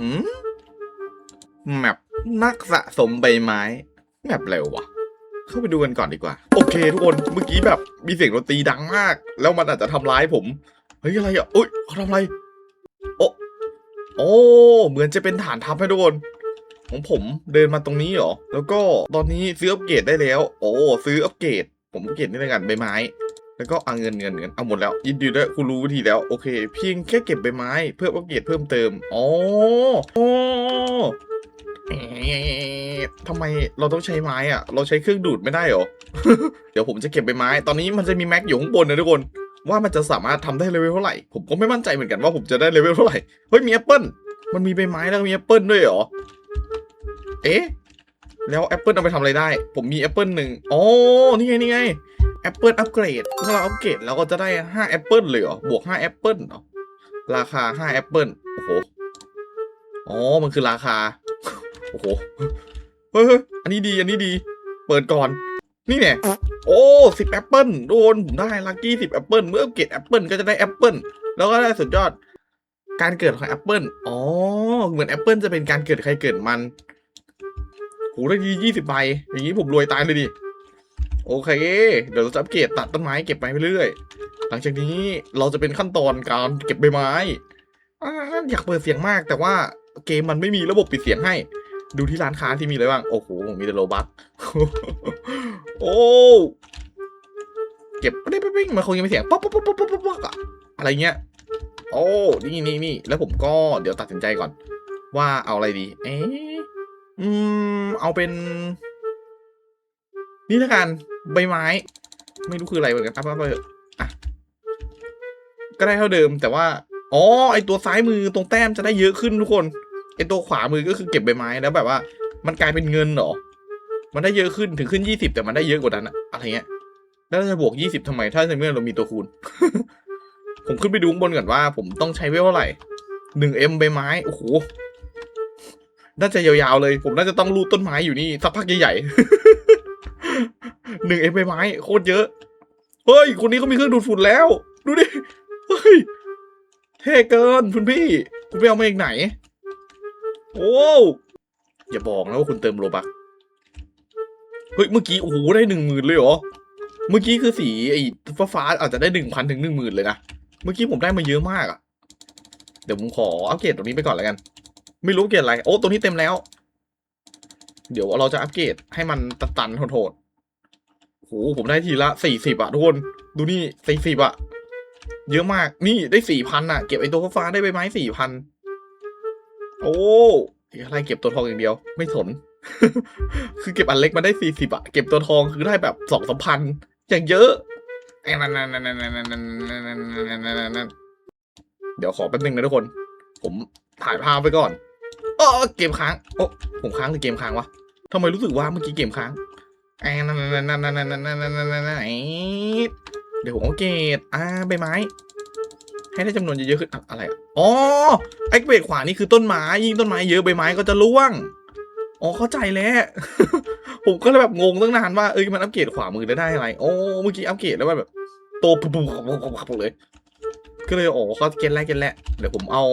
อืมแมปนักสะสมใบไม้ แมปอะไรวะเข้าไปดูกันก่อนดีกว่า โอเค ทุกคนเมื่อกี้แบบมีเสียงดนตรีดังมาก แล้วมันอาจจะทำร้ายผม เฮ้ย อะไรอะอุ้ยเขาทำอะไร โอ้โอ้เหมือนจะเป็นฐานทัพให้ทุกคนของผมเดินมาตรงนี้เหรอ แล้วก็ตอนนี้ซื้ออัปเกรดได้แล้ว โอ้ซื้ออัปเกรด ผมอัปเกรดนี่แล้วกันใบไม้ แล้วก็เอาเงินเงินเงินเอาหมดแล้ว ยินดีด้วยคุณรู้วิธีแล้ว โอเค เพียงแค่เก็บใบไม้ เพื่ออัปเกรดเพิ่มเติมอ๋อโอ้เอ๊ะทำไมเราต้องใช้ไม้อะเราใช้เครื่องดูดไม่ได้หรอ เดี๋ยวผมจะเก็บใบไม้ ตอนนี้มันจะมีแม็กอยู่ข้างบนนะทุกคนว่ามันจะสามารถทำได้เลเวลเท่าไหร่ ผมก็ไม่มั่นใจเหมือนกันว่าผมจะได้เลเวลเท่าไหร่ เฮ้ยมีแอปเปิลมันมีใบไม้แล้วมีแอปเปิลด้วยเหรอ เอ๊ะ แล้วแอปเปิลเอาไปทำอะไรได้ ผมมีแอปเปิลหนึ่งอ๋อนี่ไงนี่ไง แอปเปิลอัปเกรดถ้าเราอัปเกรดเราก็จะได้ห้าแอปเปิลเลยเหรอบวกห้าแอปเปิลเหรอราคาห้าแอปเปิลโอ้โหอ๋อมันคือราคา โอ้โหเฮ้ยอันนี้ดีอันนี้ดี เปิดก่อน นี่เนี่ยโอ้สิบแอปเปิลโดนผมได้ลัคกี้สิบแอปเปิลเมื่ออัปเกรดแอปเปิลก็จะได้แอปเปิลแล้วก็ได้สุดยอดการเกิดของแอปเปิลอ๋อ เหมือนแอปเปิลจะเป็นการเกิดใครเกิดมันโหได้ยี่สิบใบอย่างนี้ผมรวยตายเลยดิ โอเค เดี๋ยวเราจะอัปเกรดตัดต้นไม้เก็บไปเรื่อย หลังจากนี้เราจะเป็นขั้นตอนการเก็บใบไม้อ่าอยากเปิดเสียงมาก แต่ว่าเกมมันไม่มีระบบปิดเสียงให้ ดูที่ร้านค้าที่มีอะไรบ้าง โอ้โห มีแต่โลบัคโอ้เก็บไม่ได้ปิ๊งมันคงยังมีเสียงป๊อกป๊อกป๊อกป๊อกป๊อกป๊อกอะอะไรเงี้ย โอ้นี่นี่นี่แล้วผมก็เดี๋ยวตัดสินใจก่อน ว่าเอาอะไรดี เอ๊ะอืม เอาเป็น นี่ละกันใบไม้ ไม่รู้คืออะไรเหมือนกันครับว่าอะก็ได้เท่าเดิมแต่ว่า อ๋อ ไอตัวซ้ายมือตรงแต้มจะได้เยอะขึ้นทุกคน ไอตัวขวามือก็คือเก็บใบไม้แล้วแบบว่า มันกลายเป็นเงินหรอ มันได้เยอะขึ้นถึงขึ้นยี่สิบแต่มันได้เยอะกว่านั้นอะอะไรเงี้ย แล้วเราจะบวกยี่สิบทำไม ถ้าในเมื่อเรามีตัวคูณ ผมขึ้นไปดูข้างบนก่อนว่า ผมต้องใช้เวลเท่าไหร่หนึ่งเอ็มใบไม้ โอ้โห น่าจะยาวๆเลย ผมน่าจะต้องรูดต้นไม้อยู่นี่สักพักใหญ่ๆ หนึ่งเอ็มใบไม้โคตรเยอะ เฮ้ย คนนี้เขามีเครื่องดูดฝุ่นแล้ว ดูดิ เฮ้ย เท่เกินคุณพี่ คุณไปเอามาจากไหน โอ้อย่าบอกนะว่าคุณเติมโลบัก เฮ้ย เมื่อกี้ โอ้โห ได้หนึ่งหมื่นเลยเหรอ เมื่อกี้คือสีไอ้ฟ้าฟ้าๆอาจจะได้หนึ่งพันถึงหนึ่งหมื่นเลยนะ เมื่อกี้ผมได้มาเยอะมากอะเดี๋ยวผมขออัปเกรดตรงนี้ไปก่อนแล้วกัน ไม่รู้เกรดอะไร โอ้ ตัวนี้เต็มแล้ว เดี๋ยวเราจะอัปเกรดให้มันตันๆโหดๆ โหผมได้ทีละสี่สิบอะทุกคนดูนี่สี่สิบอะเยอะมากนี่ได้สี่พันอะเก็บไอ้ตัวฟ้าได้ใบไม้สี่พันโอ้อะไรเก็บตัวทองอย่างเดียว ไม่สน คือเก็บอันเล็กมาได้สี่สิบอะเก็บตัวทองคือได้แบบสองสามพันอย่างเยอะเดี๋ยวขอแป๊บนึงนะทุกคน ผมถ่ายภาพไปก่อนเออเกมค้างโอ้ผมค้างหรือเกมค้างวะทำไมรู้สึกว่าเมื่อกี้เกมค้าง เดี๋ยวผมเอาเกตอ่าใบไม้ ให้ได้จำนวนเยอะๆขึ้นอะไรอะอ๋อไอ้เบรดขวานี่คือต้นไม้ยิ่งต้นไม้เยอะใบไม้ก็จะร่วงอ๋อเข้าใจแล้วผมก็เลยแบบงงตั้งนานว่าเอ้ยมันอัปเกรดขวามือได้ได้อะไรโอ้เมื่อกี้อัปเกรดแล้วมันแบบโตปุ๊บปุ๊บปุ๊บเลย ก็เลยโอ้เขาเก็ตแล้วเก็ตแล้วเดี๋ยวผมเอา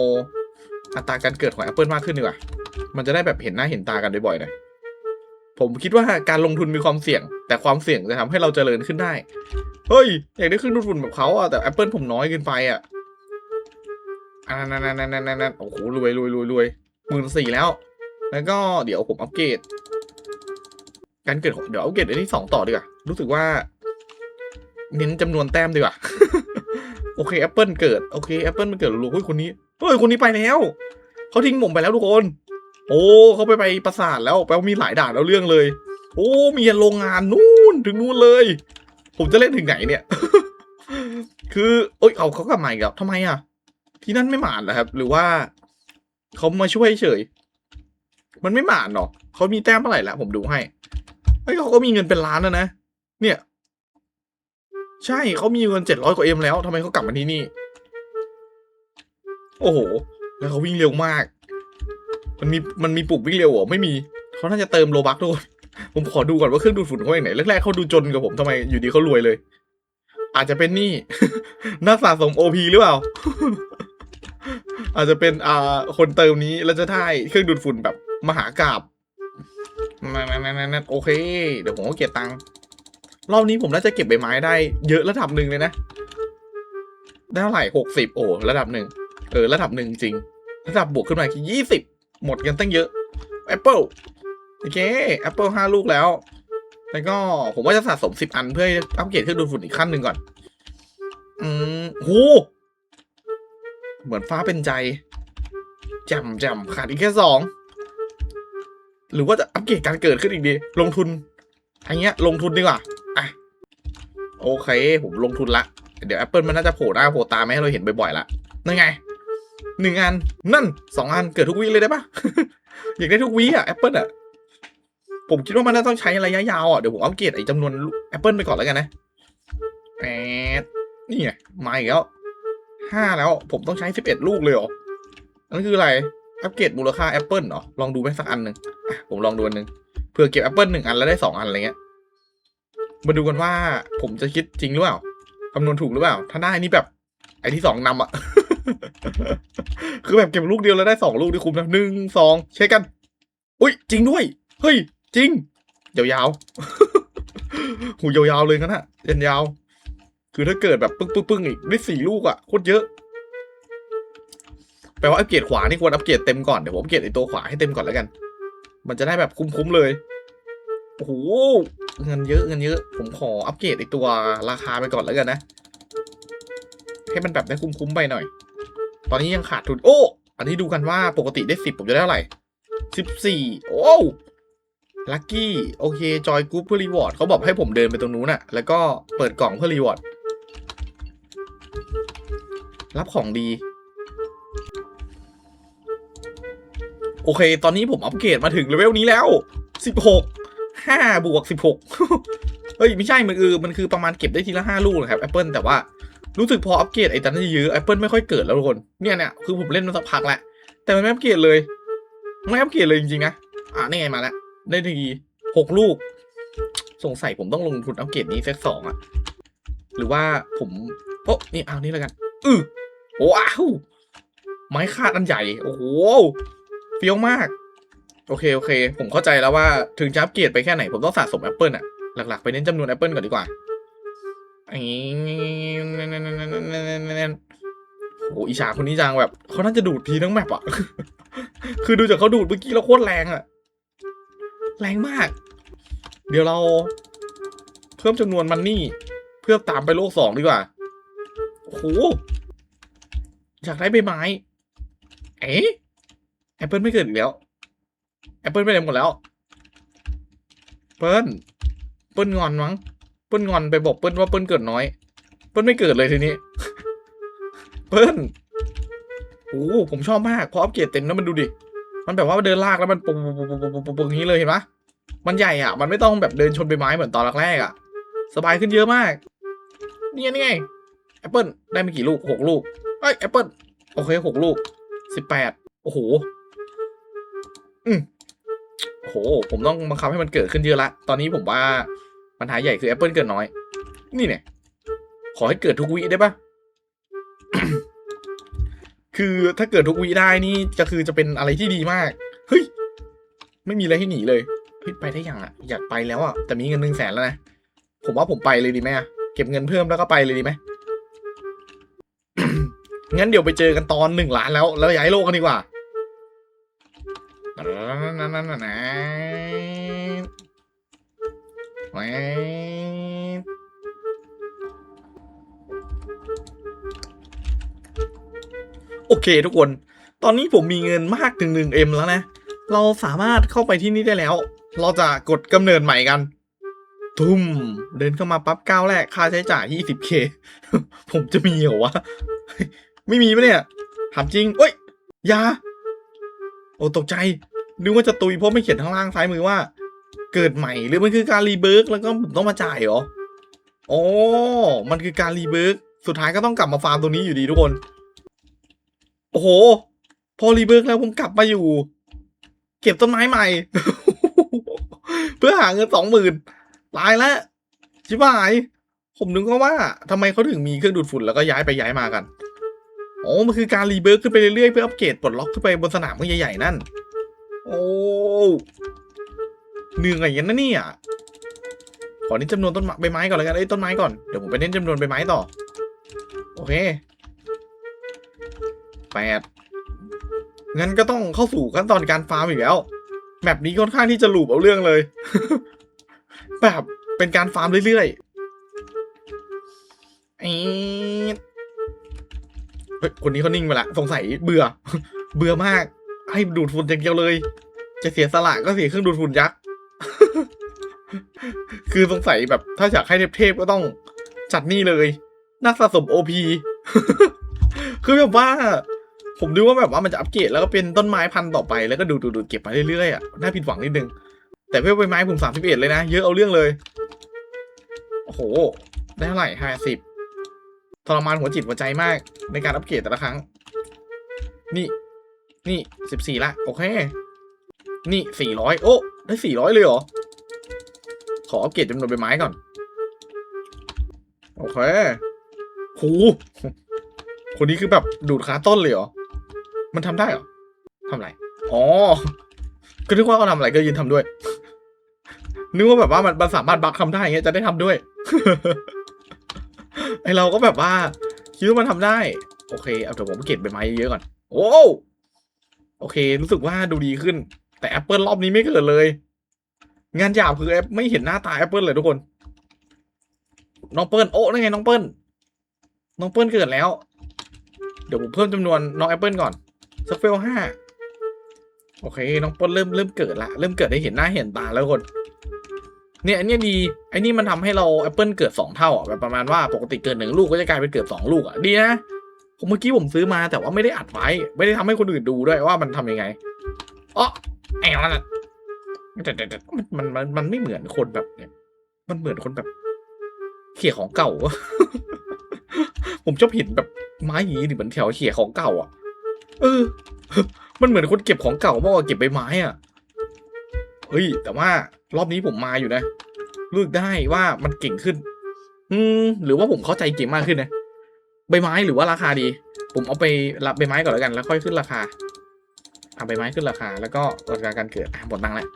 อัตราการเกิดของ Apple มากขึ้นดีกว่า มันจะได้แบบเห็นหน้าเห็นตากันบ่อยๆหน่อย ผมคิดว่าการลงทุนมีความเสี่ยง แต่ความเสี่ยงจะทำให้เราเจริญขึ้นได้ เฮ้ย อยากได้เครื่องดูดฝุ่นแบบเขาอะแต่ Apple ผมน้อยเกินไปอะอันนั้นนั่นนั่นนั่นนั่นโอ้โหรวยรวยรวยรวยหมื่นสี่แล้ว แล้วก็เดี๋ยวผมอัปเกรดการเกิดของเดี๋ยวอัปเกรดอันที่สองต่อดีกว่า รู้สึกว่า เน้นจำนวนแต้มดีกว่า โอเคแอปเปิลเกิด โอเคแอปเปิลมันเกิดรู้เฮ้ยคนนี้ เฮ้ย คนนี้ไปแล้ว เขาทิ้งผมไปแล้วทุกคน โอ้เขาไปไปปราสาทแล้วแปลว่ามีหลายด่านแล้วเรื่องเลย โอ้มีโรงงานนู่นถึงนู่นเลย ผมจะเล่นถึงไหนเนี่ย คือโอ้ยเอาเขากลับมาอีกแล้วทำไมอะ ที่นั่นไม่หมานเหรอครับ หรือว่าเขามาช่วยเฉย มันไม่หมานหรอเขามีแต้มเท่าไหร่แล้วผมดูให้เฮ้ยเขาก็มีเงินเป็นล้านแล้วนะเนี่ย ใช่เขามีเงินเจ็ดร้อยกว่าเอ็มแล้วทำไมเขากลับมาที่นี่ โอ้โห แล้วเขาวิ่งเร็วมาก มันมีมันมีปลุกวิ่งเร็วเหรอไม่มีเขาน่าจะเติมโลบักด้วยผมขอดูก่อนว่าเครื่องดูดฝุ่นเขาอย่างไหนแรกๆเขาดูจนกับผมทำไมอยู่ดีเขารวยเลย อาจจะเป็นนี่นักสะสมโอพีหรือเปล่า อาจจะเป็นอ่าคนเติมนี้แล้วจะได้เครื่องดูดฝุ่นแบบมหากราบนั่นนั่นนั่นโอเค เดี๋ยวผมก็เก็บตังค์รอบนี้ผมน่าจะเก็บใบไม้ได้ เยอะระดับหนึ่งเลยนะ ได้เท่าไหร่หกสิบโอ้ระดับหนึ่งเออ ระดับหนึ่งจริง ระดับบวกขึ้นมาคือยี่สิบ หมดกันตั้งเยอะแอปเปิลโอเคแอปเปิลห้าลูกแล้ว แล้วก็ผมว่าจะสะสมสิบอันเพื่ออัปเกรดเครื่องดูดฝุ่นอีกขั้นหนึ่งก่อน อืมโหเหมือนฟ้าเป็นใจจ่มแจ่มขาดอีกแค่สองหรือว่าจะอัปเกรดการเกิดขึ้นอีกดี ลงทุนทางเงี้ย ลงทุนดีกว่าอะโอเค ผมลงทุนละ เดี๋ยว Apple มันน่าจะโผล่หน้าโผล่ตาไม่ให้เราเห็นบ่อยๆละนั่นไง หนึ่งอัน นั่นสองอันเกิดทุกวีเลยได้ปะอยากได้ทุกวีอะ Apple อะผมคิดว่ามันน่าต้องใช้ระยะยาวอะ เดี๋ยวผมอัปเกรดไอ้จำนวน Apple ไปก่อนแล้วกันนะแอดนี่ไงมาอีกแล้วห้าแล้ว ผมต้องใช้สิบเอ็ดลูกเลยเหรอนั่นคืออะไรอัปเกรดมูลค่า Apple เหรอ ลองดูไหมสักอันหนึ่งผมลองดูอันหนึ่งเผื่อเก็บ Apple หนึ่งอันแล้วได้สองอันอะไรเงี้ยมาดูกันว่าผมจะคิดจริงหรือเปล่าคำนวณถูกหรือเปล่า ถ้าได้นี่แบบ ไอ้ที่สองนำอะ คือแบบเก็บลูกเดียวแล้วได้สองลูกที่คุ้มนะหนึ่งสองเช็คกัน อุ้ยจริงด้วย เฮ้ย จริง ยาวๆ หูยาวๆเลยกันนะยันยาว คือถ้าเกิดแบบปึ้งปึ้งปึ้งอีกได้สี่ลูกอะโคตรเยอะ แปลว่าอัปเกรดขวานี่ควรอัปเกรดเต็มก่อน เดี๋ยวผมอัปเกรดไอตัวขวาให้เต็มก่อนแล้วกัน มันจะได้แบบคุ้มๆเลย โอ้โห เงินเยอะเงินเยอะ ผมขออัปเกรดไอตัวราคาไปก่อนแล้วกันนะให้มันแบบได้คุ้มๆไปหน่อย ตอนนี้ยังขาดทุน โอ้ อันนี้ดูกันว่าปกติได้สิบผมจะได้เท่าไหร่สิบสี่โอ้ลัคกี้โอเคจอยกรุ๊ปเพื่อรีวอร์ดเขาบอกให้ผมเดินไปตรงนู้นน่ะ แล้วก็เปิดกล่องเพื่อรีวอร์ดรับของดี โอเค ตอนนี้ผมอัปเกรดมาถึงเลเวลนี้แล้วสิบหกห้าบวกสิบหกเฮ้ย ไม่ใช่มันคือมันคือประมาณเก็บได้ทีละห้าลูกนะครับ Apple แต่ว่า รู้สึกพออัปเกรดไอ้ตันนี้เยอะ Apple ไม่ค่อยเกิดแล้วทุกคนเนี่ยเนี่ยคือผมเล่นมาสักพักแล้วแต่มันไม่อัปเกรดเลยไม่อัปเกรดเลยจริงๆนะอ่านี่ไงมาแล้วได้ทีหกลูก สงสัยผมต้องลงทุนอัปเกรดนี้เซตสองอะหรือว่าผมโอ้นี่เอานี่แล้วกันอือว้าวไม้คาดอันใหญ่ โอ้โหเฟี้ยวมาก โอเคโอเค ผมเข้าใจแล้วว่าถึงจะอัปเกรดไปแค่ไหนผมต้องสะสม Apple อะหลักๆไปเน้นจำนวน Apple ก่อนดีกว่า โอ้อีชาคนนี้จังแบบเขาน่าจะดูดทีทั้งแมปอะคือดูจากเขาดูดเมื่อกี้แล้วโคตรแรงอะแรงมาก เดี๋ยวเราเพิ่มจำนวนมันนี่ เพื่อตามไปโลกสองดีกว่าโอ้โหอยากได้ใบไม้ เอ๊ะแอปเปิลไม่เกิดอีกแล้วแอปเปิลไปไหนหมดแล้วเปิ้ลเปิ้ลงอนมั้ง เปิ้ลงอนไปบอกเปิ้ลว่าเปิ้ลเกิดน้อย เปิ้ลไม่เกิดเลยทีนี้ เปิ้ลโอ้ผมชอบมากพออัปเกรดเต็มแล้วมันดูดิ มันแบบว่าเดินลากแล้วมันปุ๊บปุ๊บปุ๊บปุ๊บปุ๊บปุบนี้เลยเห็นปะมันใหญ่อะ มันไม่ต้องแบบเดินชนใบไม้เหมือนตอนแรกๆอะ สบายขึ้นเยอะมากนี่ไงนี่ไงแอปเปิลได้ไม่กี่ลูกหกลูกเอ้ยแอปเปิลโอเคหกลูกสิบแปดโอ้โห อืมโอ้โห ผมต้องบังคับให้มันเกิดขึ้นเยอะละ ตอนนี้ผมว่า ปัญหาใหญ่คือแอปเปิลเกิดน้อย นี่เนี่ย ขอให้เกิดทุกวิได้ปะคือถ้าเกิดทุกวิได้นี่จะคือจะเป็นอะไรที่ดีมาก เฮ้ย ไม่มีอะไรให้หนีเลยเฮ้ยไปได้ยังอะ อยากไปแล้วอะ แต่มีเงินหนึ่งแสนแล้วนะ ผมว่าผมไปเลยดีไหมอะเก็บเงินเพิ่มแล้วก็ไปเลยดีไหมงั้นเดี๋ยวไปเจอกันตอนหนึ่งล้านแล้ว แล้วย้ายโลกกันดีกว่านั่นนั่นนั่นนะ แวนโอเคทุกคน ตอนนี้ผมมีเงินมากถึงหนึ่งเอ็มแล้วนะ เราสามารถเข้าไปที่นี่ได้แล้ว เราจะกดกำเนิดใหม่กัน ทุ่ม เดินเข้ามาปั๊บก้าวแรก ค่าใช้จ่าย 20k ผมจะมีเหรอวะ ไม่มีปะเนี่ยถามจริง เอ้ย ยา โอ้ตกใจ นึกว่าจะตุยเพราะไม่เขียนข้างล่างซ้ายมือว่า เกิดใหม่หรือมันคือการรีเบิร์กแล้วก็ผมต้องมาจ่ายเหรออ๋อมันคือการรีเบิร์กสุดท้ายก็ต้องกลับมาฟาร์มตรงนี้อยู่ดีทุกคน โอ้โห พอรีเบิร์กแล้วผมกลับมาอยู่ เก็บต้นไม้ใหม่ เพื่อหาเงินสองหมื่นตายแล้วชิบหาย ผมนึกว่าทำไมเขาถึงมีเครื่องดูดฝุ่นแล้วก็ย้ายไปย้ายมากันอ๋อมันคือการรีเบิร์กขึ้นไปเรื่อยๆเพื่ออัปเกรดปลดล็อกขึ้นไปบนสนามใหญ่ๆนั่น โอ้ เหนื่อยอย่างนั้นนะเนี่ยขอเน้นจำนวนต้นใบไม้ก่อนเลยกันเอ้ยต้นไม้ก่อน เดี๋ยวผมไปเน้นจำนวนใบไม้ต่อ โอเคแปดงั้นก็ต้องเข้าสู่ขั้นตอนการฟาร์มอีกแล้วแมปนี้ค่อนข้างที่จะหลูบเอาเรื่องเลย แบบเป็นการฟาร์มเรื่อยๆเอ๊ะเฮ้ยคนนี้เขานิ่งไปละสงสัยเบื่อ เบื่อมาก ให้ดูดฝุ่นอย่างเดียวเลย จะเสียสละก็เสียเครื่องดูดฝุ่นยักษ์ คือสงสัยแบบถ้าอยากให้เทพๆก็ต้องจัดนี่เลยนักสะสมโอพีคือแบบว่า ผมดูว่าแบบว่ามันจะอัปเกรดแล้วก็เป็นต้นไม้พันต่อไปแล้วก็ดูดูดูเก็บมาเรื่อยๆอะน่าผิดหวังนิดนึง แต่เพื่อใบไม้ผมสามสิบเอ็ดเลยนะ เยอะเอาเรื่องเลย โอ้โห ได้เท่าไหร่ห้าสิบทรมานหัวจิตหัวใจมากในการอัปเกรดแต่ละครั้ง นี่ นี่สิบสี่ละ โอเค นี่สี่ร้อยโอ้ ได้สี่ร้อยเลยเหรอ ขออัปเกรดจำนวนใบไม้ก่อน โอเคโหคนนี้คือแบบดูดขาต้นเลยเหรอ มันทำได้เหรอทำไร อ๋อ ก็นึกว่าเขาทำอะไรก็ยืนทำด้วย นึกว่าแบบว่ามันมันสามารถบักทำได้อย่างเงี้ยจะได้ทำด้วย ไอเราก็แบบว่าคิดว่ามันทำได้ โอเค เอาเดี๋ยวผมเก็บใบไม้เยอะๆก่อน โอ้ โอเค รู้สึกว่าดูดีขึ้น แต่แอปเปิลรอบนี้ไม่เกิดเลย งานหยาบคือแอปไม่เห็นหน้าตาแอปเปิลเลยทุกคน น้องเปิลโอ้นั่นไงน้องเปิลน้องเปิลเกิดแล้ว เดี๋ยวผมเพิ่มจำนวนน้องแอปเปิลก่อนสักเฟลห้าโอเค น้องเปิลเริ่มเริ่มเกิดละเริ่มเกิดได้เห็นหน้าเห็นตาแล้วทุกคนเนี่ยอันนี้ดีไอ้นี่มันทำให้เราแอปเปิลเกิดสองเท่าอะแบบประมาณว่าปกติเกิดหนึ่งลูกก็จะกลายเป็นเกิดสองลูกอะดีนะผมเมื่อกี้ผมซื้อมาแต่ว่าไม่ได้อัดไว้ ไม่ได้ทำให้คนอื่นดูด้วยว่ามันทำยังไงอ๋อแอลนั่น แต่แต่แต่มันมันมันมันไม่เหมือนคนแบบเนี่ย มันเหมือนคนแบบเขี่ยของเก่า ผมชอบเห็นแบบไม้หยีหรือเหมือนแถวเขี่ยของเก่า อะ เออ มันเหมือนคนเก็บของเก่ามากกว่าเก็บใบไม้อะ เฮ้ย แต่ว่ารอบนี้ผมมาอยู่นะรู้สึกได้ว่ามันเก่งขึ้น อืม หรือว่าผมเข้าใจเกมมากขึ้นนะ ใบไม้หรือว่าราคาดี ผมเอาไปรับใบไม้ก่อนแล้วกัน แล้วค่อยขึ้นราคาเอาใบไม้ขึ้นราคา แล้วก็ราคาการเกิดหมดตังค์แล้ว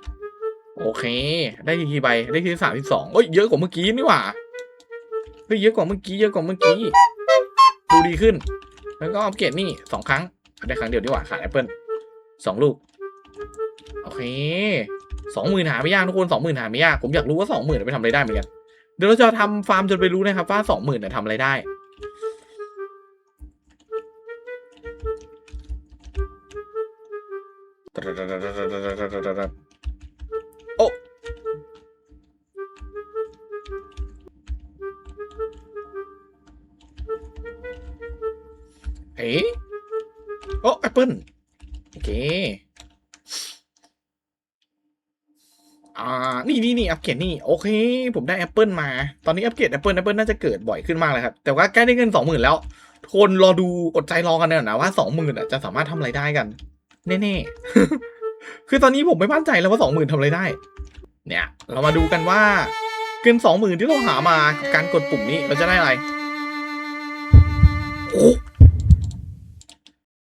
โอเค ได้ทีใบ ได้ทีสามที่สองเอ้ย เยอะกว่าเมื่อกี้นี่หว่า เฮ้ย เยอะกว่าเมื่อกี้ เยอะกว่าเมื่อกี้ ดูดีขึ้น แล้วก็อัปเกรดนี่สองครั้ง ได้ครั้งเดียวดีกว่าขาดแอปเปิลสองลูก โอเคสองหมื่นหาไม่ยากทุกคนสองหมื่นหาไม่ยาก ผมอยากรู้ว่าสองหมื่นไปทำอะไรได้เหมือนกัน เดี๋ยวเราจะทำฟาร์มจนไปรู้นะครับว่าสองหมื่นเนี่ยทำอะไรได้ โอ้แอปเปิลโอเคอ่านี่นี่นี่อัปเกรดนี่โอเค ผมได้แอปเปิลมาตอนนี้อัปเกรดแอปเปิลแอปเปิลน่าจะเกิดบ่อยขึ้นมากเลยครับ แต่ว่าใกล้ได้เงินสองหมื่นแล้วทนรอดูอดใจรอกันนะนะว่าสองหมื่นอะจะสามารถทำอะไรได้กัน แน่ๆ คือตอนนี้ผมไม่มั่นใจแล้วว่าสองหมื่นทำอะไรได้ เนี่ย เรามาดูกันว่าเงินสองหมื่นที่เราหามากับการกดปุ่มนี้เราจะได้อะไรโอ้